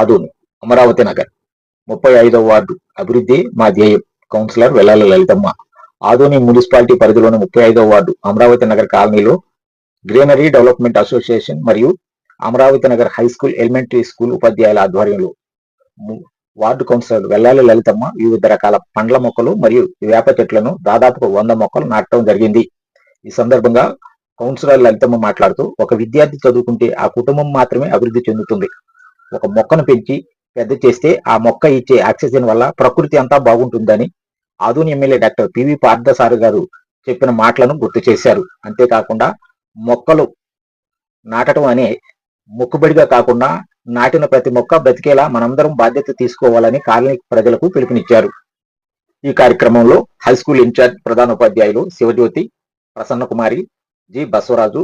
ఆదోని అమరావతి నగర్. ముప్పై ఐదవ వార్డు అభివృద్ధి మా ధ్యేయం. కౌన్సిలర్ వెల్లాల లలితమ్మ. ఆదోని మున్సిపాలిటీ పరిధిలోని ముప్పై ఐదవ వార్డు అమరావతి నగర్ కాలనీలో గ్రీనరీ డెవలప్మెంట్ అసోసియేషన్ మరియు Amaravati Nagar high school elementary school ఉపాధ్యాయుల ఆధ్వర్యంలో వార్డు కౌన్సిలర్ వెల్లాల లలితమ్మ వివిధ రకాల పండ్ల మొక్కలు మరియు వేప చెట్లను దాదాపు వంద మొక్కలు నాటడం జరిగింది. ఈ సందర్భంగా కౌన్సిలర్ లలితమ్మ మాట్లాడుతూ ఒక విద్యార్థి చదువుకుంటే ఆ కుటుంబం మాత్రమే అభివృద్ధి చెందుతుంది. ఒక మొక్కను పెంచి పెద్ద చేస్తే ఆ మొక్క ఇచ్చే ఆక్సిజన్ వల్ల ప్రకృతి అంతా బాగుంటుందని Adoni MLA doctor PV Parthasarathi గారు చెప్పిన మాటలను గుర్తు చేశారు. అంతేకాకుండా మొక్కలు నాటడం అనే మొక్కుబడిగా కాకుండా నాటిన ప్రతి మొక్క బ్రతికేలా మనందరం బాధ్యత తీసుకోవాలని కాలనీ ప్రజలకు పిలుపునిచ్చారు. ఈ కార్యక్రమంలో హై స్కూల్ ఇన్ఛార్జ్ ప్రధానోపాధ్యాయులు శివజ్యోతి ప్రసన్న కుమారి జి బసవరాజు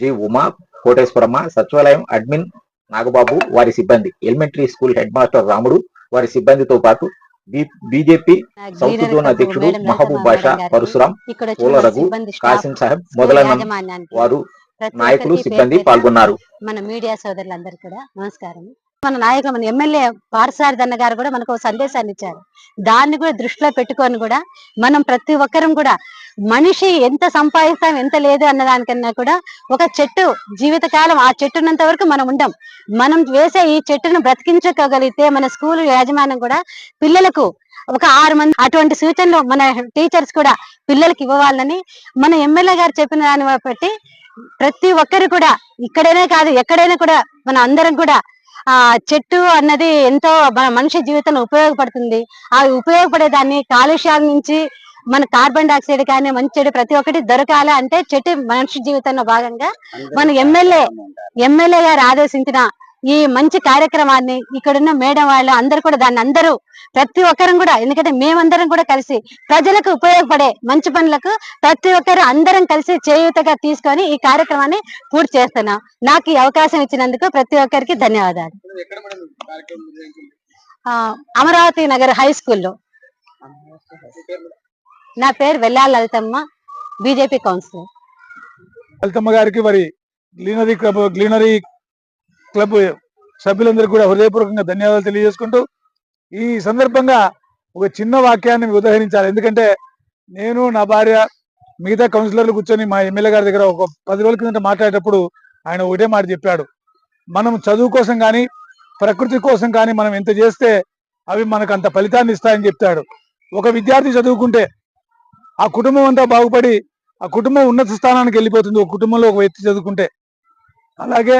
జి ఉమా కోటేశ్వరమ్మ సచివాలయం అడ్మిన్ నాగబాబు వారి సిబ్బంది. ఎలిమెంటరీ స్కూల్ హెడ్ మాస్టర్ రాముడు వారి సిబ్బందితో పాటు బీజేపీ సౌత్ జోన్ అధ్యక్షుడు మహబూబ్ బాషా పరశురాం పూల రఘు, కాసిం సాహెబ్ మొదలైన వారు నాయకులు సిబ్బంది పాల్గొన్నారు. మన మీడియా సోదరులందరూ కూడా నమస్కారం. మన నాయకులు మన ఎమ్మెల్యే పార్సారథన్న గారు కూడా మనకు ఒక సందేశాన్ని ఇచ్చారు. దాన్ని కూడా దృష్టిలో పెట్టుకొని కూడా మనం ప్రతి ఒక్కరం కూడా మనిషి ఎంత సంపాదిస్తాం ఎంత లేదు అన్న దానికన్నా కూడా ఒక చెట్టు జీవితకాలం ఆ చెట్టు వరకు మనం ఉండం. మనం వేసే ఈ చెట్టును బ్రతికించగలిగితే మన స్కూల్ యాజమాన్యం కూడా పిల్లలకు ఒక ఆరు మంది అటువంటి సూచనలు మన టీచర్స్ కూడా పిల్లలకి ఇవ్వాలని మన ఎమ్మెల్యే గారు చెప్పిన దాన్ని బట్టి ప్రతి ఒక్కరు కూడా ఇక్కడైనా కాదు ఎక్కడైనా కూడా మన అందరం కూడా ఆ చెట్టు అన్నది ఎంతో మన మనిషి జీవితంలో ఉపయోగపడుతుంది. ఆ ఉపయోగపడే దాన్ని కాలుష్యాల నుంచి మన కార్బన్ డైఆక్సైడ్ కానీ మంచి చెడు ప్రతి ఒక్కటి దొరకాలి అంటే చెట్టు మనిషి జీవితంలో భాగంగా మన ఎమ్మెల్యే ఎమ్మెల్యే గారు ఆదేశించిన ఈ మంచి కార్యక్రమాన్ని ఇక్కడున్న మేడం వాళ్ళు అందరూ కూడా దాన్ని అందరూ ప్రతి ఒక్కరం కూడా ఎందుకంటే మేమందరం కూడా కలిసి ప్రజలకు ఉపయోగపడే మంచి పనులకు ప్రతి ఒక్కరు అందరం కలిసి చేయూతగా తీసుకొని ఈ కార్యక్రమాన్ని పూర్తి చేస్తున్నాం. నాకు ఈ అవకాశం ఇచ్చినందుకు ప్రతి ఒక్కరికి ధన్యవాదాలు. అమరావతి నగర్ హై స్కూల్లో? నా పేరు వెల్లాల లలితమ్మ బీజేపీ కౌన్సిలర్. లలితమ్మ గారికి మరి గ్లీనరీ క్లబ్ గ్లీనరీ క్లబ్ సభ్యులందరికీ కూడా హృదయపూర్వకంగా ధన్యవాదాలు తెలియజేసుకుంటూ ఈ సందర్భంగా ఒక చిన్న వాక్యాన్ని ఉదహరించాలి. ఎందుకంటే నేను నా భార్య మిగతా కౌన్సిలర్లు కూర్చొని మా ఎమ్మెల్యే గారి దగ్గర ఒక పది రోజుల కింద మాట్లాడేటప్పుడు ఆయన ఒకటే మాట చెప్పాడు. మనం చదువు కోసం కానీ ప్రకృతి కోసం కానీ మనం ఎంత చేస్తే అవి మనకు అంత ఫలితాన్ని ఇస్తాయని చెప్తాడు. ఒక విద్యార్థి చదువుకుంటే ఆ కుటుంబం అంతా బాగుపడి ఆ కుటుంబం ఉన్నత స్థానానికి వెళ్ళిపోతుంది. ఒక కుటుంబంలో ఒక వ్యక్తి చదువుకుంటే. అలాగే